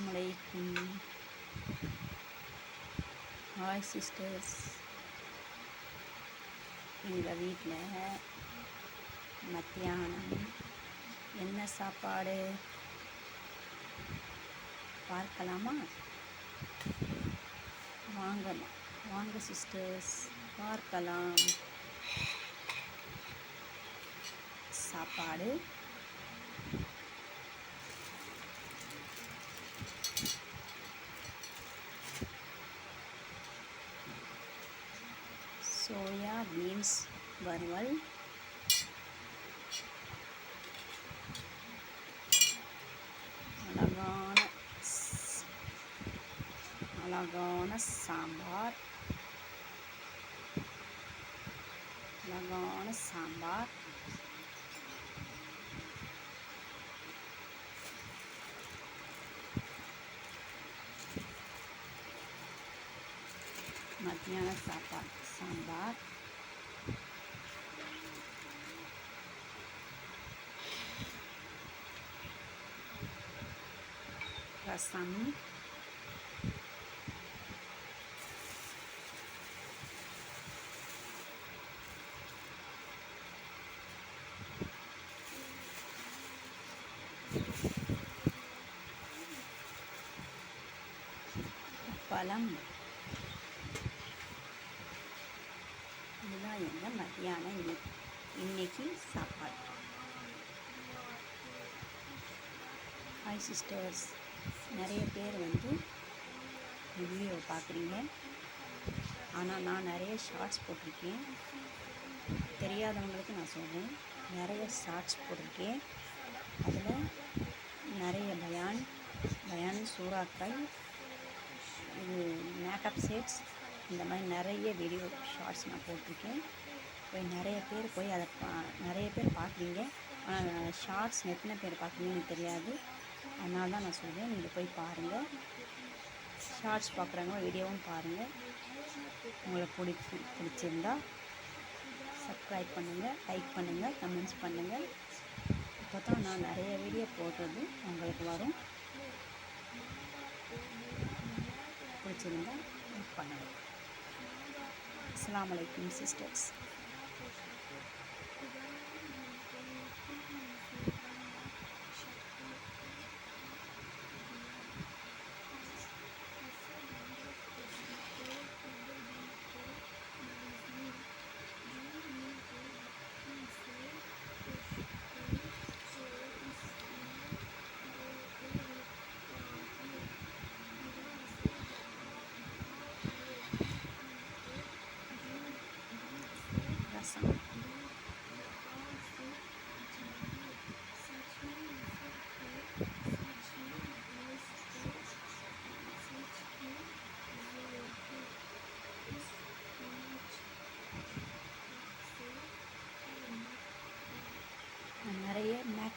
அலைக்கும் hi sisters எங்கள் வீட்டில் மத்தியானம் என்ன சாப்பாடு? பார்க்கலாமா? வாங்கலாம். வாங்க சிஸ்டர்ஸ் பார்க்கலாம். சாப்பாடு சோயா பீன்ஸ் வறுவல் அழகான ஸ்- அழகான சாம்பார் அழகான sambar nikmatnya sahabat sambat. Rasanya palang இதுதான் எங்கள் மத்தியானம் இன்னைக்கு இன்னைக்கு சாப்பாடு. ஹாய் சிஸ்டர்ஸ் நிறைய பேர் வந்து வீடியோ பார்க்குறீங்க. ஆனால் நான் நிறைய ஷார்ட்ஸ் போட்டிருக்கேன். தெரியாதவங்களுக்கு நான் சொல்கிறேன் நிறைய ஷார்ட்ஸ் போட்டிருக்கேன். அதில் நிறைய பயான் பயான் சூறாக்கள் இது மேக்கப் செட்ஸ் இந்த மாதிரி நிறைய வீடியோ ஷார்ட்ஸ் நான் போட்டிருக்கேன். போய் நிறைய பேர் போய் அதை பா நிறைய பேர் பார்க்குறீங்க. ஆனால் ஷார்ட்ஸ் எத்தனை பேர் பார்க்குறீங்கன்னு தெரியாது. அதனால தான் நான் சொல்கிறேன் நீங்கள் போய் பாருங்கள் ஷார்ட்ஸ் பார்க்குறவங்க வீடியோவும் பாருங்கள் உங்களுக்கு பிடிச்சி பிடிச்சிருந்தா சப்ஸ்கிரைப் பண்ணுங்கள் லைக் பண்ணுங்கள் கமெண்ட்ஸ் பண்ணுங்கள் அப்போ தான் நான் நிறைய வீடியோ போடுறது உங்களுக்கு வரும். பிடிச்சிருந்தா பண்ணுங்கள் அஸ்ஸலாமு அலைக்கும் சிஸ்டர்ஸ்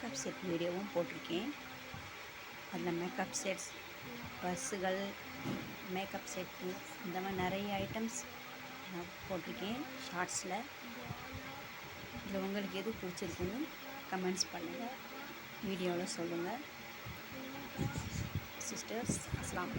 Makeup set வீடியோவும் போட்டிருக்கேன். அதில் மேக்கப் செட்ஸ் பஸ்ஸுகள் மேக்கப் செட்டு இந்த மாதிரி நிறைய ஐட்டம்ஸ் நான் போட்டிருக்கேன் ஷார்ட்ஸில் இதில் உங்களுக்கு எது பிடிச்சிருக்குன்னு கமெண்ட்ஸ் பண்ணுங்கள் வீடியோவில் சொல்லுங்கள் சிஸ்டர்ஸ் அஸ்லாம்.